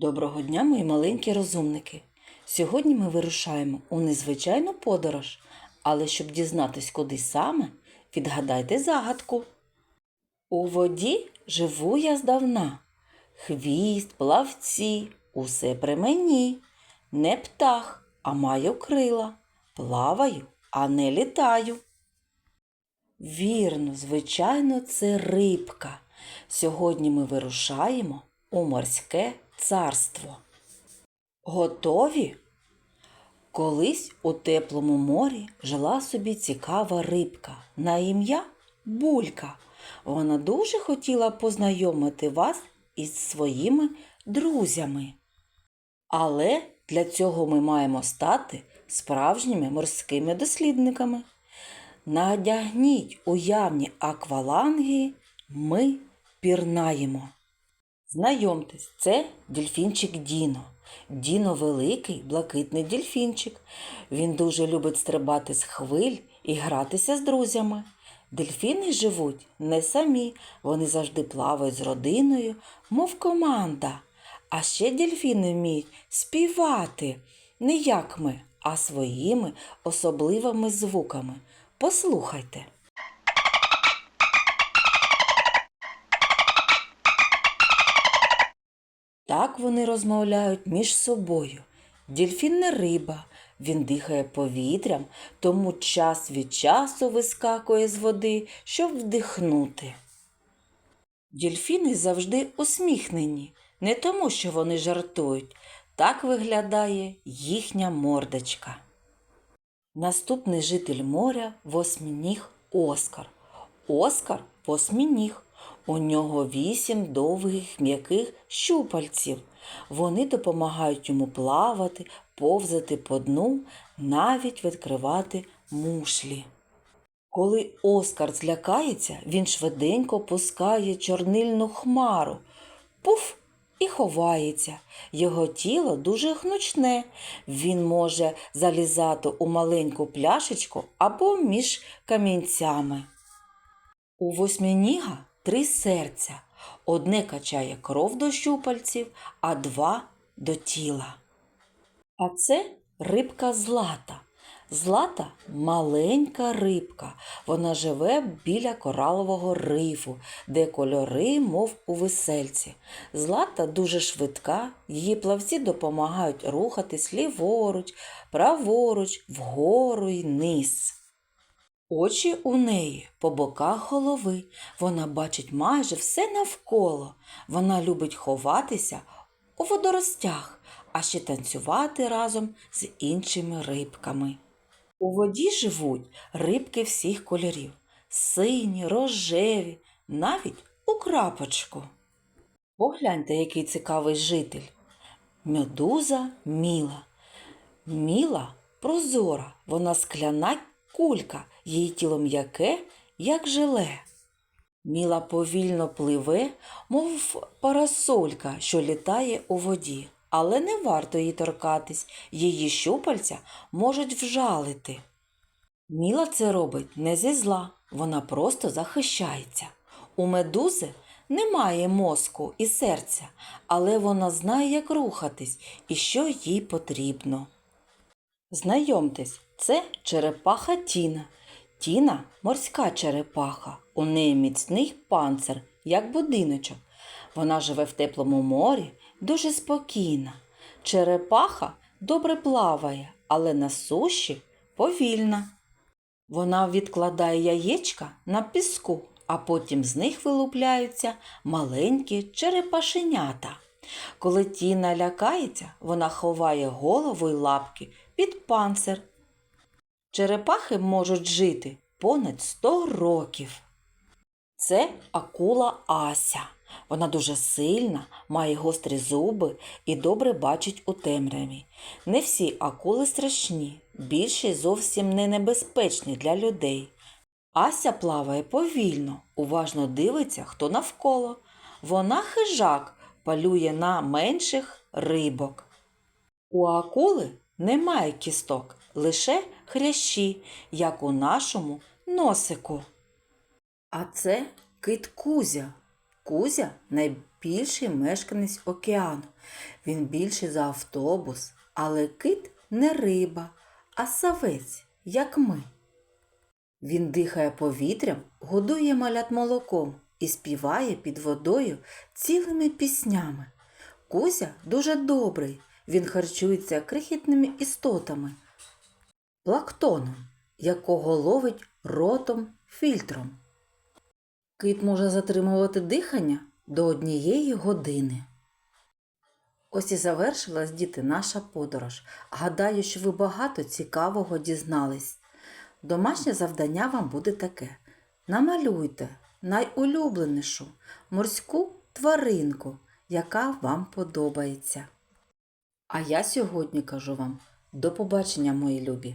Доброго дня, мої маленькі розумники. Сьогодні ми вирушаємо у незвичайну подорож, але щоб дізнатись, куди саме, відгадайте загадку. У воді живу я здавна. Хвіст, плавці, усе при мені. Не птах, а маю крила. Плаваю, а не літаю. Вірно, звичайно, це рибка. Сьогодні ми вирушаємо у морське царство. Готові? Колись у теплому морі жила собі цікава рибка на ім'я Булька. Вона дуже хотіла познайомити вас із своїми друзями. Але для цього ми маємо стати справжніми морськими дослідниками. Надягніть уявні акваланги, ми пірнаємо. Знайомтесь, це дельфінчик Діно. Діно великий, блакитний дельфінчик. Він дуже любить стрибати з хвиль і гратися з друзями. Дельфіни живуть не самі, вони завжди плавають з родиною, мов команда. А ще дельфіни вміють співати не як ми, а своїми особливими звуками. Послухайте. Так вони розмовляють між собою. Дільфін не риба, він дихає повітрям, тому час від часу вискакує з води, щоб вдихнути. Дільфіни завжди усміхнені, не тому, що вони жартують. Так виглядає їхня мордочка. Наступний житель моря восьминіг Оскар. Оскар восьминіг. У нього вісім довгих м'яких щупальців. Вони допомагають йому плавати, повзати по дну, навіть відкривати мушлі. Коли Оскар злякається, він швиденько пускає чорнильну хмару. Пуф! І ховається. Його тіло дуже гнучне. Він може залізати у маленьку пляшечку або між камінцями. У восьминіга три серця. Одне качає кров до щупальців, а два до тіла. А це рибка злата. Злата маленька рибка. Вона живе біля коралового рифу, де кольори, мов у весельці. Злата дуже швидка, її плавці допомагають рухатись ліворуч, праворуч, вгору й низ. Очі у неї по боках голови. Вона бачить майже все навколо. Вона любить ховатися у водоростях, а ще танцювати разом з іншими рибками. У воді живуть рибки всіх кольорів сині, рожеві, навіть у крапочку. Погляньте, який цікавий житель. Медуза Міла. Міла прозора, вона скляна кулька, її тіло м'яке, як желе. Міла повільно пливе, мов парасолька, що літає у воді, але не варто її торкатись, її щупальця можуть вжалити. Міла це робить не зі зла, вона просто захищається. У медузи немає мозку і серця, але вона знає, як рухатись і що їй потрібно. Знайомтесь, це черепаха Тіна. Тіна морська черепаха. У неї міцний панцир, як будиночок. Вона живе в теплому морі, дуже спокійна. Черепаха добре плаває, але на суші повільна. Вона відкладає яєчка на піску, а потім з них вилупляються маленькі черепашенята. Коли Тіна лякається, вона ховає голову й лапки під панцир. Черепахи можуть жити понад 100 років. Це акула Ася. Вона дуже сильна, має гострі зуби і добре бачить у темряві. Не всі акули страшні, більшість зовсім не небезпечні для людей. Ася плаває повільно, уважно дивиться, хто навколо. Вона хижак, полює на менших рибок. У акули немає кісток, лише хрящі, як у нашому носику. А це кит Кузя. Кузя найбільший мешканець океану. Він більший за автобус, але кит не риба, а савець, як ми. Він дихає повітрям, годує малят молоком і співає під водою цілими піснями. Кузя дуже добрий, він харчується крихітними істотами, плактоном, якого ловить ротом фільтром. Кит може затримувати дихання до однієї години. Ось і завершилась, діти, наша подорож. Гадаю, що ви багато цікавого дізнались. Домашнє завдання вам буде таке: намалюйте найулюбленішу морську тваринку, яка вам подобається. А я сьогодні кажу вам до побачення, мої любі!